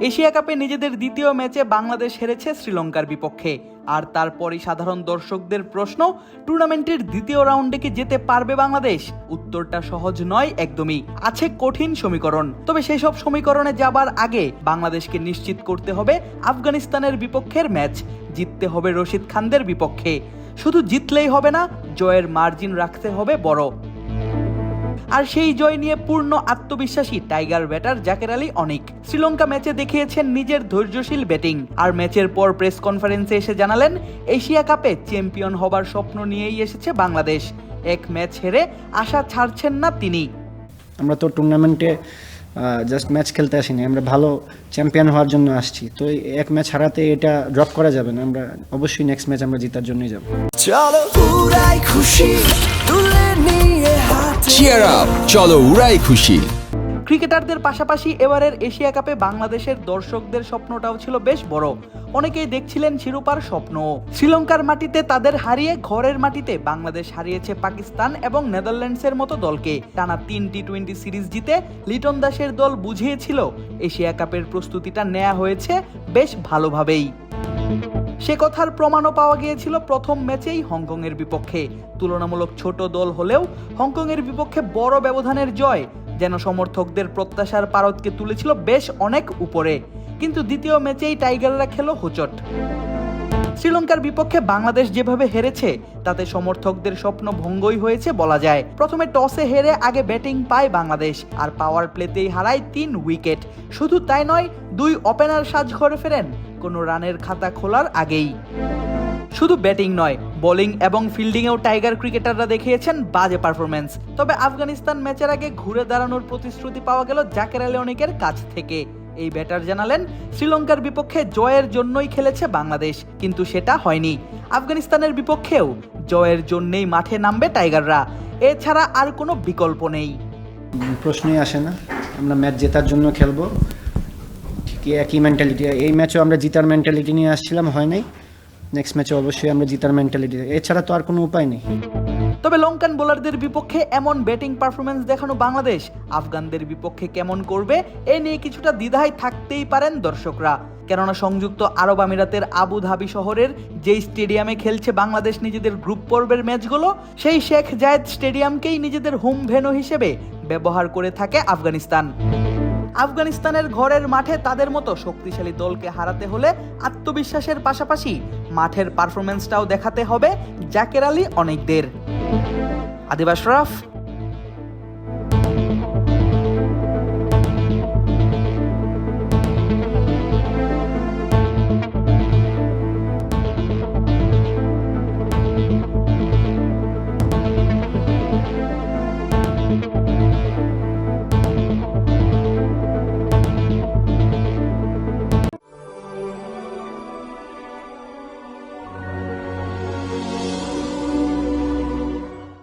Asia কাপে নিজেদের দ্বিতীয় ম্যাচে বাংলাদেশ হেরেছে শ্রীলঙ্কার বিপক্ষে। আর তারপরই সাধারণ দর্শকদের প্রশ্ন, টুর্নামেন্টের দ্বিতীয় রাউন্ডে কি যেতে পারবে বাংলাদেশ? উত্তরটা সহজ নয় একদমই, আছে কঠিন সমীকরণ। তবে সেই সব সমীকরণে যাবার আগে বাংলাদেশকে নিশ্চিত করতে হবে আফগানিস্তানের বিপক্ষের ম্যাচ। জিততে হবে রশিদ খানদের বিপক্ষে। শুধু জিতলেই হবে না, জয়ের মার্জিন রাখতে হবে বড়। আর সেই জয় নিয়ে পূর্ণ আত্মবিশ্বাসী টাইগার ব্যাটার জাকের আলী অনেক। শ্রীলঙ্কা ম্যাচে দেখিয়েছেন নিজের ধৈর্যশীল ব্যাটিং। আর ম্যাচের পর প্রেস কনফারেন্সে এসে জানালেন এশিয়া কাপে চ্যাম্পিয়ন হবার স্বপ্ন নিয়েই এসেছে বাংলাদেশ। এক ম্যাচ হেরে আশা ছাড়ছেন না তিনি। আমরা তো টুর্নামেন্টে জাস্ট ম্যাচ খেলতে আসিনি আমরা ভালো চ্যাম্পিয়ন হওয়ার জন্য আসছি। তো এক ম্যাচ হারাতে এটা ড্রপ করা যাবে না আমরা অবশ্যই নেক্সট ম্যাচ আমরা জেতার জন্যই যাব। চলো খুশি চিয়ার আপ চলো উড়াই খুশি। ক্রিকেটারদের পাশাপাশি এবারের এশিয়া কাপে বাংলাদেশের দর্শকদের স্বপ্নটাও ছিল বেশ বড়। অনেকেই দেখছিলেন শিরোপার স্বপ্ন। শ্রীলঙ্কার মাটিতে তাদের হারিয়ে ঘরের মাটিতে বাংলাদেশ হারিয়েছে পাকিস্তান এবং নেদারল্যান্ডসের মতো দলকে। টানা তিন টি টোয়েন্টি সিরিজ জিতে লিটন দাসের দল বুঝিয়েছিল, এশিয়া কাপের প্রস্তুতিটা নেওয়া হয়েছে বেশ ভালোভাবেই। সে কথার প্রমাণও পাওয়া গিয়েছিল প্রথম ম্যাচেই হংকংয়ের বিপক্ষে। তুলনামূলক ছোট দল হলেও হংকংয়ের বিপক্ষে বড় ব্যবধানের জয়, যেন সমর্থকদের প্রত্যাশার পারদকে তুলেছিল বেশ অনেক উপরে। কিন্তু দ্বিতীয় ম্যাচেই টাইগাররা খেলো হোচট। শ্রীলঙ্কার বিপক্ষে বাংলাদেশ যেভাবে হেরেছে, তাতে সমর্থকদের স্বপ্ন ভঙ্গই হয়েছে বলা যায়। প্রথমে টসে হেরে আগে ব্যাটিং পায় বাংলাদেশ, আর পাওয়ার প্লেতেই হারায় তিন উইকেট। শুধু তাই নয়, দুই ওপেনার সাজ ঘরে ফেরেন, কোনো রানের খাতা খোলার আগেই। শুধু ব্যাটিং নয়, বোলিং এবং ফিল্ডিংয়েও টাইগার ক্রিকেটাররা দেখিয়েছেন বাজে পারফরমেন্স তবে আফগানিস্তান ম্যাচের আগে ঘুরে দাঁড়ানোর প্রতিশ্রুতি পাওয়া গেল জাকের আলী অনেকের কাছ থেকে। এই ব্যাটার জানালেন, শ্রীলঙ্কার বিপক্ষে জয়ের জন্যই খেলেছে বাংলাদেশ, কিন্তু সেটা হয়নি। আফগানিস্তানের বিপক্ষেও জয়ের জন্যই মাঠে নামবে টাইগাররা। এছাড়া আর কোনো বিকল্প নেই। প্রশ্নই আসে না। আমরা ম্যাচ জেতার জন্য খেলব। ঠিকই একই মেন্টালিটি এই ম্যাচও আমরা জিতার মেন্টালিটি নিয়ে আসছিলাম, হয় নাই। নেক্সট ম্যাচে অবশ্যই আমরা জিতার মেন্টালিটি এছাড়া তো আর কোনো উপায় নেই। তবে লঙ্কান বোলারদের বিপক্ষে এমন ব্যাটিং পারফরমেন্স দেখানো বাংলাদেশ। আফগানদের বিপক্ষে কেমন করবে, এ নিয়ে কিছুটা দ্বিধায় থাকতেই পারেন দর্শকরা। কেননা সংযুক্ত আরব আমিরাতের আবু ধাবি শহরের যেই স্টেডিয়ামে খেলছে বাংলাদেশ নিজেদের গ্রুপ পর্বের ম্যাচগুলো, সেই শেখ জায়েদ স্টেডিয়ামকেই নিজেদের হোম ভেনু হিসেবে ব্যবহার করে থাকে আফগানিস্তান। আফগানিস্তানের ঘরের মাঠে তাদের মতো শক্তিশালী দলকে হারাতে হলে আত্মবিশ্বাসের পাশাপাশি মাঠের পারফরমেন্সটাও দেখাতে হবে জাকের আলী অনেকদের। আদিবাস রাফ